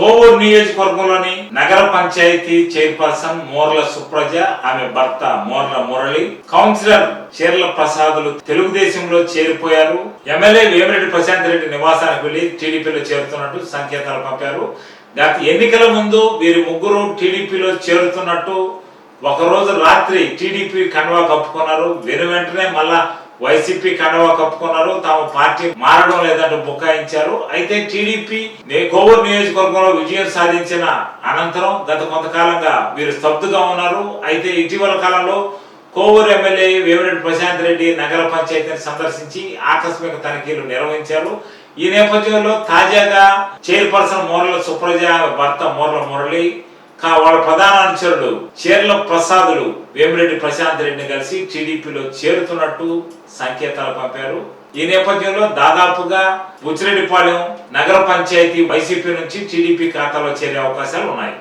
కోవూరు నియోజకవర్గంలోని నగర పంచాయతీ చైర్పర్సన్ మోర్ల సుప్రజ ఆమె భర్త మోర్ల మురళి కౌన్సిలర్ చీర్ల ప్రసాదులు తెలుగుదేశంలో చేరిపోయారు. ఎమ్మెల్యే వేమిరెడ్డి ప్రశాంత్ రెడ్డి నివాసానికి వెళ్ళి టీడీపీలో చేరుతున్నట్టు సంకేతాలు పంపారు. గత ఎన్నికల ముందు వీరి ముగ్గురు టీడీపీలో చేరుతున్నట్టు ఒకరోజు రాత్రి టీడీపీ కండువా కప్పుకున్నారు. వెను వెంటనే మళ్ళా వైసీపీ కడవ కప్పుకున్నారు. తాము పార్టీ మారడం లేదంటూ బుకాయించారు. అయితే టీడీపీ నే- కోవూరు నియోజకవర్గంలో విజయం సాధించిన అనంతరం గత కొంతకాలంగా వీరు స్తబ్దుగా ఉన్నారు. అయితే ఇటీవల కాలంలో కోవూరు ఎమ్మెల్యే వేమిరెడ్డి ప్రశాంత్ రెడ్డి నగర పంచాయతీని సందర్శించి ఆకస్మిక తనిఖీలు నిర్వహించారు. ఈ నేపథ్యంలో తాజాగా చైర్పర్సన్ మోర్ల సుప్రజ భర్త మోర్ల మురళి కా వాళ్ళ ప్రధాన అనుచరుడు చీర్ల ప్రసాదులు వేమిరెడ్డి ప్రశాంత్ రెడ్డిని కలిసి టీడీపీలో చేరుతున్నట్టు సంకేతాలు పంపారు. ఈ నేపథ్యంలో దాదాపుగా బుచ్చిరెడ్డిపాలెం నగర పంచాయతీ వైసీపీ నుంచి టీడీపీ ఖాతాలో చేరే అవకాశాలు ఉన్నాయి.